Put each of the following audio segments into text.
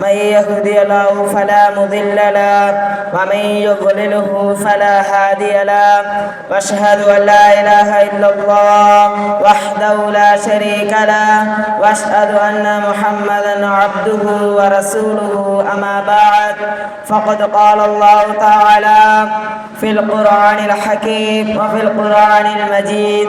من يهدي له فلا مضل له ومن يضلله فلا هادي له. وأشهد أن لا إله إلا الله وحده لا شريك له وأشهد أن محمدا عبده ورسوله. أما بعد فقد قال الله تعالى في القرآن الحكيم وفي القرآن المجيد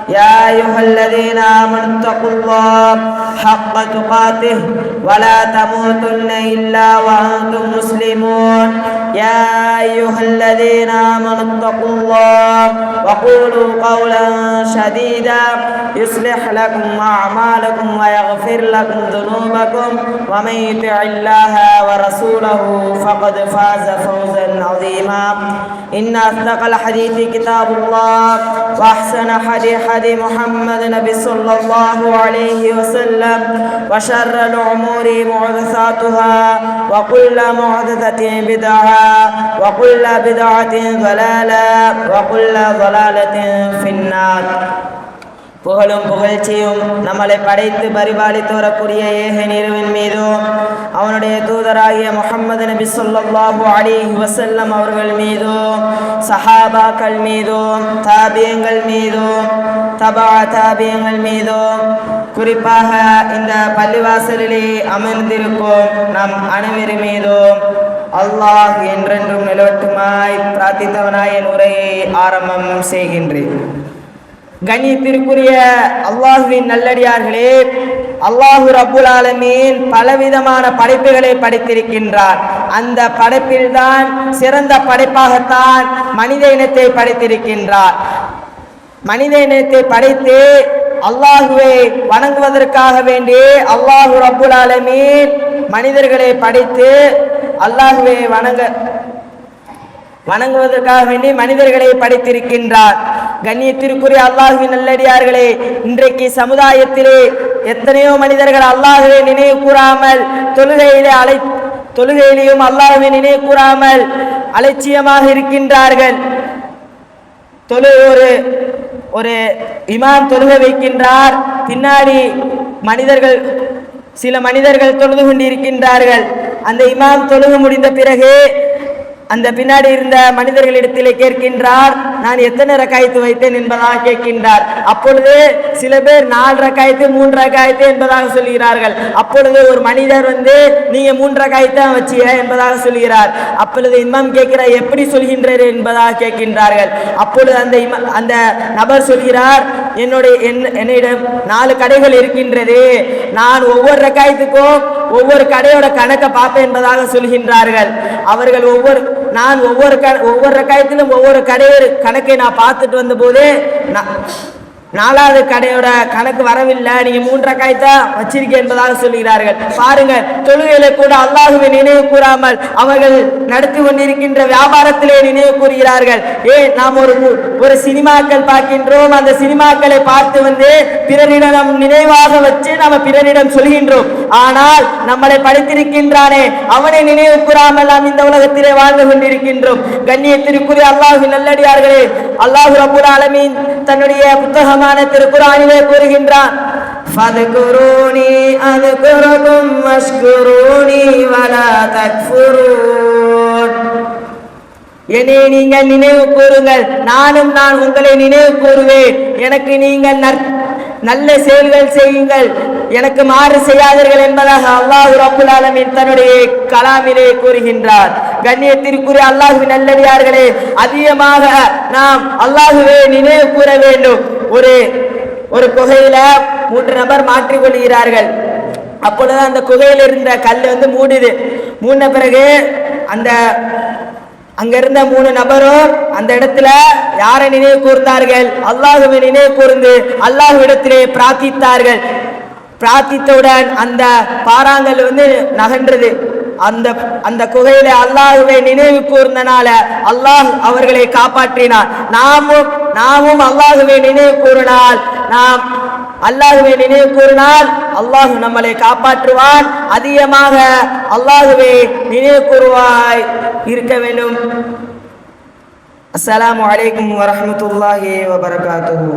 يا أيها الذين آمنوا اتقوا الله حق تقاته ولا تموتن إلا وأنتم مسلمون. يا أيها الذين آمنوا اتقوا الله وقولوا قولا سديدا يصلح لكم أعمالكم ويغفر لكم ذنوبكم. ومن يطع الله ورسوله فقد فاز فوزا عظيما. إن أصدق الحديث كتاب الله وأحسن حديث حديث محمد نبي صلى الله عليه وسلم وشر الأمور محدثاتها وكل محدثة بدعة وكل بدعة ضلالة وكل ضلالة في النار. புகழும் புகழ்ச்சியும் நம்மளை படைத்து பரிபாலித்து வரக்கூடிய ஏக நிறுவின் மீதும் அவனுடைய தூதராகிய முகமது நபி சொல்லாஹு அலி வசல்லம் அவர்கள் மீதும் சஹாபாக்கள் மீதும் தாபியங்கள் மீதும் தபா தாபியங்கள் மீதும் குறிப்பாக இந்த பள்ளிவாசலிலே அமர்ந்திருக்கும் நம் அனைவரும் மீதும் அல்லாஹ் என்றென்றும் நிலவட்டுமாய் பிரார்த்தித்தவனாய் என் உரையை ஆரம்பம் செய்கின்றேன். கண்ணியத்திற்குரிய அல்லாஹுவின் நல்லடியார்களே அல்லாஹு ரபுல் ஆலமீன் பலவிதமான படைப்புகளை படைத்திருக்கின்றார். அந்த படைப்பில்தான் சிறந்த படைப்பாகத்தான் மனித இனத்தை படைத்திருக்கின்றார். மனித இனத்தை படைத்து அல்லாஹுவை வணங்குவதற்காக வேண்டி அல்லாஹு ரபுல் ஆலமீன் மனிதர்களை படைத்து அல்லாஹுவை வணங்க வணங்குவதற்காக வேண்டி மனிதர்களை படைத்திருக்கின்றார். கண்ணியத்திற்குரிய அல்லாஹுவின் நல்லடியார்களே இன்றைக்கு சமுதாயத்திலே எத்தனையோ மனிதர்கள் அல்லாஹுவை நினைவு கூறாமல் தொழுகையிலே அலை தொழுகையிலேயும் அல்லாஹுவை நினைவு கூறாமல் அலட்சியமாக இருக்கின்றார்கள். தொழு ஒரு ஒரு இமாம் தொழுக வைக்கின்றார் பின்னாடி மனிதர்கள் சில மனிதர்கள் தொழுது கொண்டிருக்கின்றார்கள். அந்த இமாம் தொழுகு முடிந்த பிறகு அந்த பின்னாடி இருந்த மனிதர்களிடத்திலே கேட்கின்றார் நான் எத்தனை ரக்காயத்து வைத்தேன் என்பதாக கேட்கின்றார். அப்பொழுது சில பேர் நாலு ரக்காயத்து மூன்று ரக்காயத்து என்பதாக சொல்கிறார்கள் அப்பொழுது ஒரு மனிதர் வந்து நீங்க மூன்று ரக்காயத்தான் வச்சிய என்பதாக சொல்கிறார் அப்பொழுது இமாம் கேட்கிறார் எப்படி சொல்கின்றது? என்பதாக கேட்கின்றார்கள். அப்பொழுது அந்த இம அந்த நபர் சொல்கிறார் என்னுடைய என்னிடம் நாலு கடைகள் இருக்கின்றது. நான் ஒவ்வொரு ரக்காயத்துக்கும் ஒவ்வொரு கடையோட கணக்கை பார்ப்பேன் என்பதாக சொல்கின்றார்கள். அவர்கள் ஒவ்வொரு நான் ஒவ்வொரு க ஒவ்வொரு ரக்காயத்திலும் ஒவ்வொரு கடையோட கணக்கை நான் பார்த்துட்டு வந்தபோது நாலாவது கடையோட கணக்கு வரவில்லை. நீங்க மூன்றரை காய்த்தான் வச்சிருக்கேன் என்பதாக சொல்கிறார்கள் பாருங்க தொழுகையில கூட அல்லாஹுவை நினைவு கூறாமல் அவர்கள் நடத்தி கொண்டிருக்கின்ற வியாபாரத்திலே நினைவு கூறுகிறார்கள். ஏ நாம் ஒரு ஒரு சினிமாக்கள் பார்க்கின்றோம். அந்த சினிமாக்களை பார்த்து வந்து பிறரிடம் நினைவாக வச்சு நாம பிறரிடம் சொல்கின்றோம். ஆனால் நம்மளை படித்திருக்கின்றானே அவனை நினைவு கூறாமல் நாம் இந்த உலகத்திலே வாழ்ந்து கொண்டிருக்கின்றோம். கண்ணியத்திற்குரிய அல்லாஹு நல்லடியார்களே அல்லாஹு ரபுல் அலமின் தன்னுடைய புத்தகம் புனிதமான திருக்குறானிலே கூறுகின்றான் என்னை நீங்கள் நினைவு கூறுங்கள். நானும் நான் உங்களை நினைவு கூறுவேன். எனக்கு நீங்கள் நல்ல செயல்கள் செய்யுங்கள். எனக்கு மாறு செய்யாதீர்கள் என்பதாக அல்லாஹு ரபுல் ஆலமின் தன்னுடைய கலாமிலே கூறுகின்றார். கண்ணியத்திற்குரிய அல்லாஹு நல்லடியார்களே அதிகமாக நாம் அல்லாஹுவே நினைவு கூற வேண்டும். ஒரு ஒரு குகையில மூன்று நபர் மாற்றிக் கொள்கிறார்கள். அப்பொழுது அந்த குகையில் இருந்த கல் வந்து மூடுது. மூடின பிறகு அந்த அங்க இருந்த மூணு நபரும் அந்த இடத்துல யாரை நினைவு கூர்ந்தார்கள்? அல்லாஹுவை நினைவு கூர்ந்து அல்லாஹுவிடத்திலே பிரார்த்தித்தார்கள். பிரார்த்தித்தவுடன் அந்த பாறாங்கல் வந்து நகன்றது. அந்த அந்த குகையில அல்லாஹுவை நினைவு கூர்ந்தனால அல்லாஹ் அவர்களை காப்பாற்றினார் நாமும் நாமும் அல்லாஹுவை நினைவு கூறினால் நாம் அல்லாஹுவை நினைவு கூறினால் அல்லாஹ் நம்மளை காப்பாற்றுவான் அதிகமாக அல்லாஹுவை நினைவு கூறுவாய் இருக்க வேண்டும். அஸ்லாம் அலைக்கும் வரமத்துல்லாஹி வபரகாத்துஹு.